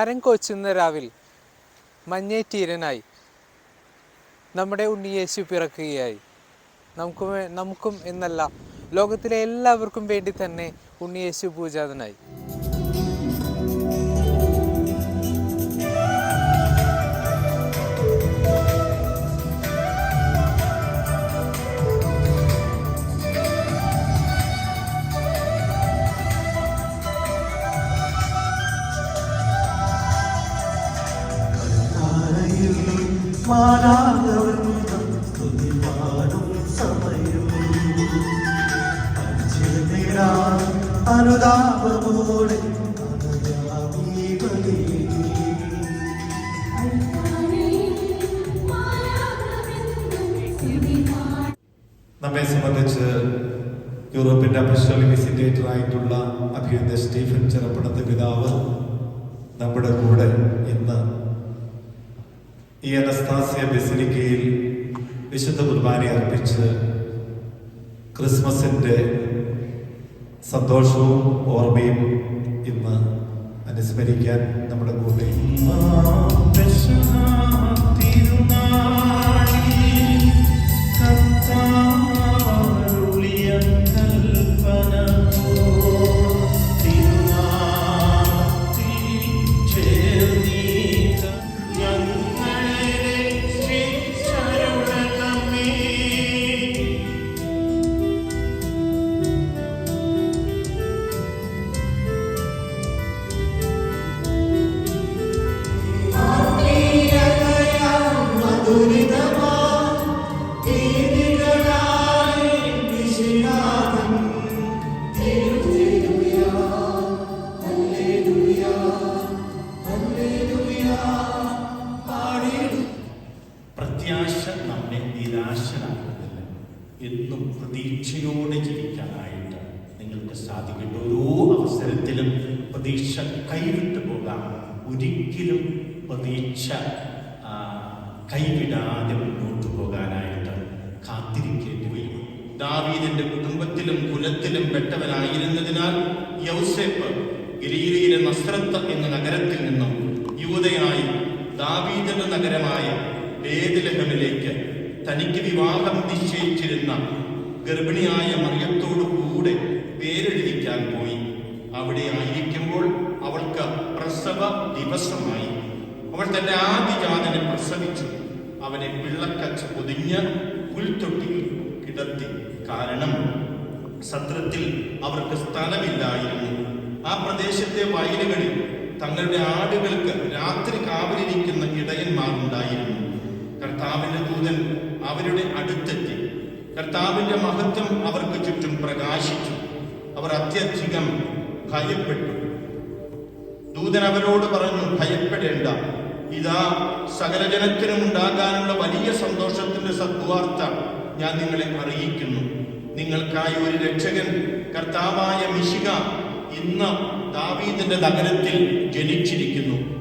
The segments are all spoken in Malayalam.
മരം കൊച്ചുന്ന രാവിൽ മഞ്ഞേറ്റീരനായി നമ്മുടെ ഉണ്ണി യേശു പിറക്കുകയായി. നമുക്കും നമുക്കും എന്നല്ല ലോകത്തിലെ എല്ലാവർക്കും വേണ്ടി തന്നെ ഉണ്ണി യേശു പൂജാതനായി. മാനാകവൃന്ദം സ്തുതിപാടും സമയം. പരിചയത്തിനാൻ അനുതാപമോടെ നമ്മെ സംബന്ധിച്ച് യൂറോപ്പിന്റെ അഫീഷ്യൽ വിസിറ്റേറ്റർ ആയിട്ടുള്ള അഭിയന്ത സ്റ്റീഫൻ ചെറുപ്പണത്ത് പിതാവ് നമ്മുടെ കൂടെ ഇന്ന് ഈ അനസ്താസിയ ബെസിലിക്കയിൽ വിശുദ്ധ കുർബാന അർപ്പിച്ച് ക്രിസ്മസിന്റെ സന്തോഷവും ഓർമ്മയും ഇന്ന് അനുസ്മരിക്കാൻ നമ്മുടെ കൂടെ. പ്രതീക്ഷയോടെ ജീവിക്കാനായിട്ട് നിങ്ങൾക്ക് സാധിക്കട്ടെ. ഓരോ അവസരത്തിലും പ്രതീക്ഷ കൈവിട്ടു പോകാം. ഒരിക്കലും പ്രതീക്ഷ കൈവിടാതെ മുന്നോട്ട് പോകാനായിട്ട് കാത്തിരിക്കേണ്ടി വരും ദാവീദിന്റെ കുടുംബത്തിലും കുലത്തിലും പെട്ടവനായിരുന്നതിനാൽ യൗസേപ്പ് ഗലീലയിലെ നസ്രത്ത് എന്ന നഗരത്തിൽ നിന്നും യുവതയായി ദാവീദിന്റെ നഗരമായ ബേദലഹമിലേക്ക് തനിക്ക് വിവാഹം നിശ്ചയിച്ചിരുന്ന ഗർഭിണിയായ മറിയത്തോടു കൂടെ പേരെഴുതിക്കാൻ പോയി. അവിടെ ആയിരിക്കുമ്പോൾ അവൾക്ക് പ്രസവ ദിവസമായി. അവൾ തന്റെ ആദ്യജാതനെ പ്രസവിച്ചു. അവനെ പിള്ളക്കച്ച് പൊതിഞ്ഞ് പുൽത്തൊട്ടിയിൽ കിടത്തി. കാരണം സത്രത്തിൽ അവർക്ക് സ്ഥലമില്ലായിരുന്നു. ആ പ്രദേശത്തെ വയലുകളിൽ തങ്ങളുടെ ആടുകൾക്ക് രാത്രി കാവലിരിക്കുന്ന ഇടയന്മാരുണ്ടായിരുന്നു. കർത്താവിന്റെ ദൂതൻ അവരുടെ അടുത്തെത്തി. കർത്താവിന്റെ മഹത്വം അവർക്ക് ചുറ്റും പ്രകാശിച്ചു. അവർ അത്യധികം ഭയപ്പെട്ടു. ദൂതൻ അവരോട് പറഞ്ഞു ഭയപ്പെടേണ്ട. ഇതാ സകല ജനത്തിനും ഉണ്ടാകാനുള്ള വലിയ സന്തോഷത്തിന്റെ സദ്വാർത്ത ഞാൻ നിങ്ങളെ അറിയിക്കുന്നു. നിങ്ങൾക്കായി ഒരു രക്ഷകൻ കർത്താവായ മിശിക ഇന്ന് ദാവീദിന്റെ നഗരത്തിൽ ജനിച്ചിരിക്കുന്നു.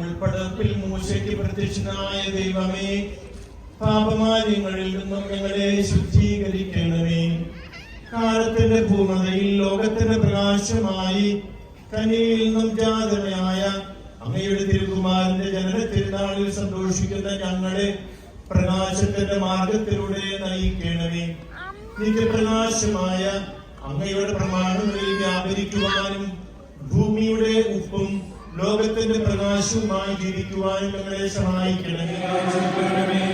ഉൾപ്പടപ്പിൽ മൂശയ്ക്ക് പ്രത്യക്ഷനായ ദൈവമേ പാപമാന്യങ്ങളിൽ നിന്നും ഞങ്ങളെ ശുദ്ധീകരിക്കണമേ. കാലത്തിന്റെ പൂർണതയിൽ ലോകത്തിന്റെ പ്രകാശമായി കനിയിൽ നിന്നും ജാതനയായ അമ്മയുടെ തിരുകുമാരന്റെ ജനന തിരുനാളിൽ സന്തോഷിക്കുന്ന ഞങ്ങളെ പ്രകാശത്തിന്റെ മാർഗത്തിലൂടെ നയിക്കണമേ. നിത്യപ്രകാശമായ അങ്ങയുടെ പ്രമാണങ്ങളിൽ വ്യാപരിക്കുവാനും ഭൂമിയുടെ ഉപ്പും ലോകത്തിന്റെ പ്രകാശവുമായി ജീവിക്കുവാനും ഞങ്ങളെ സഹായിക്കണമേ.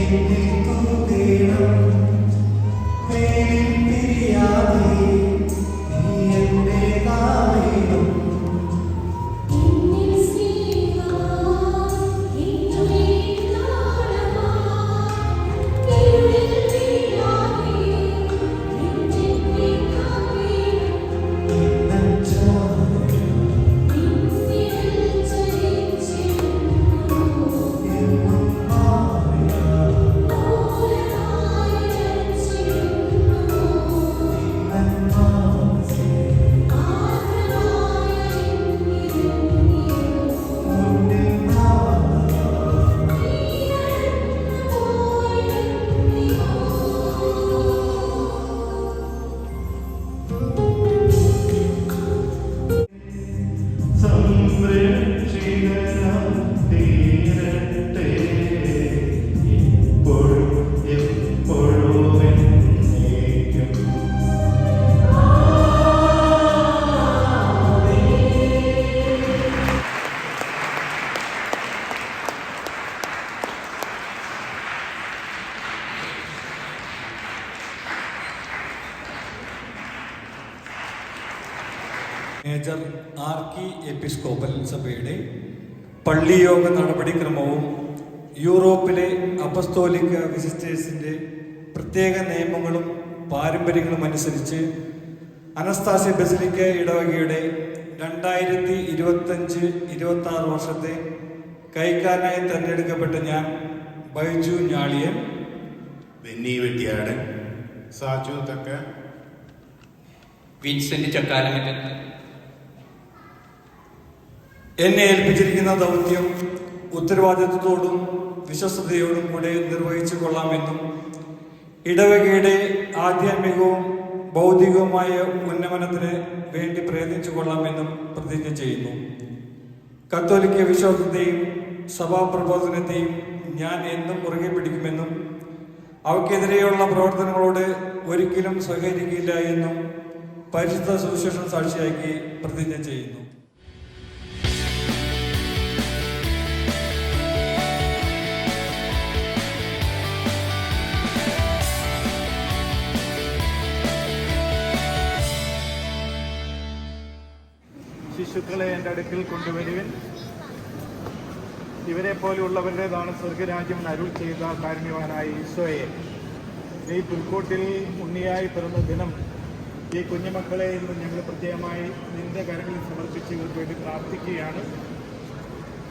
ഇന്നിൽ എപ്പിസ്കോപ്പൽ സഭയുടെ പള്ളിയോഗ നടപടിക്രമവും യൂറോപ്പിലെ അപസ്തോലിക വിസിസ്റ്റേഴ്സിന്റെ പ്രത്യേക നിയമങ്ങളും പാരമ്പര്യങ്ങളും അനുസരിച്ച് അനസ്താസ്യ ബസിലിക്ക ഇടവകയുടെ രണ്ടായിരത്തി ഇരുപത്തഞ്ച് ഇരുപത്തി ആറ് വർഷത്തെ കൈക്കാരനായി തെരഞ്ഞെടുക്കപ്പെട്ട ഞാൻ ബൈജു ഞാളിയൻ. ബെന്നി വെട്ടിയാട് സാജു തക്ക. വിൻസെന്റ് ചക്കാലമറ്റൻ എന്നെ ഏൽപ്പിച്ചിരിക്കുന്ന ദൗത്യം ഉത്തരവാദിത്വത്തോടും വിശ്വസ്തയോടും കൂടെ നിർവഹിച്ചു കൊള്ളാമെന്നും ഇടവകയുടെ ആധ്യാത്മികവും ഭൗതികവുമായ ഉന്നമനത്തിന് വേണ്ടി പ്രയത്നിച്ചു കൊള്ളാമെന്നും പ്രതിജ്ഞ ചെയ്യുന്നു. കത്തോലിക്ക വിശ്വാസത്തെയും സഭാപ്രബോധനത്തെയും ഞാൻ എന്നും മുറുകെ പിടിക്കുമെന്നും അവയ്ക്കെതിരെയുള്ള പ്രവർത്തനങ്ങളോട് ഒരിക്കലും സഹകരിക്കില്ല എന്നും പരിശുദ്ധ സുവിശേഷം സാക്ഷിയാക്കി പ്രതിജ്ഞ ചെയ്യുന്നു. ശിശുക്കളെ എന്റെ അടുക്കിൽ കൊണ്ടുവരുവിൻ. ഇവരെ പോലെയുള്ളവരുടേതാണ് സ്വർഗരാജ്യം അരുൾ ചെയ്ത കാരുണ്യവാനായ ഈശോയെ. ഈ പുൽക്കോട്ടിൽ ഉണ്ണിയായി പിറന്ന ദിനം ഈ കുഞ്ഞുമക്കളെ ഇന്ന് ഞങ്ങൾ പ്രത്യേകമായി നിന്റെ കരങ്ങളിൽ സമർപ്പിച്ച് ഇവർക്ക് വേണ്ടി പ്രാർത്ഥിക്കുകയാണ്.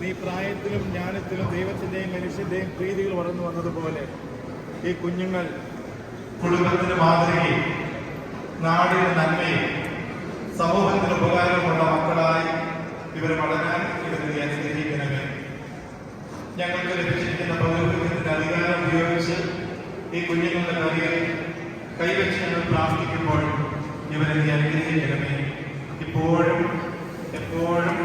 നീ പ്രായത്തിലും ജ്ഞാനത്തിലും ദൈവത്തിന്റെയും മനുഷ്യന്റെയും പ്രീതികൾ വളർന്നു വന്നതുപോലെ ഈ കുഞ്ഞുങ്ങൾ കുടുംബത്തിന് മാതൃകയും നാടിന് നന്മയും സമൂഹത്തിന് ഉപകാരമുള്ള മക്കളായി ഇവർ വളരാൻ ഇവരെ ഞാൻ സ്നേഹിക്കണമേ. ഞങ്ങൾക്ക് ലഭിച്ചിരിക്കുന്ന പൗരത്വത്തിന്റെ അധികാരം ഉപയോഗിച്ച് ഈ കുഞ്ഞുങ്ങളുടെ കരിയർ കൈവച്ച് ഞങ്ങൾ പ്രാർത്ഥിക്കുമ്പോൾ ഇവരെ ഞാൻ അനുഗ്രഹിക്കണമേ. ഇപ്പോഴും എപ്പോഴും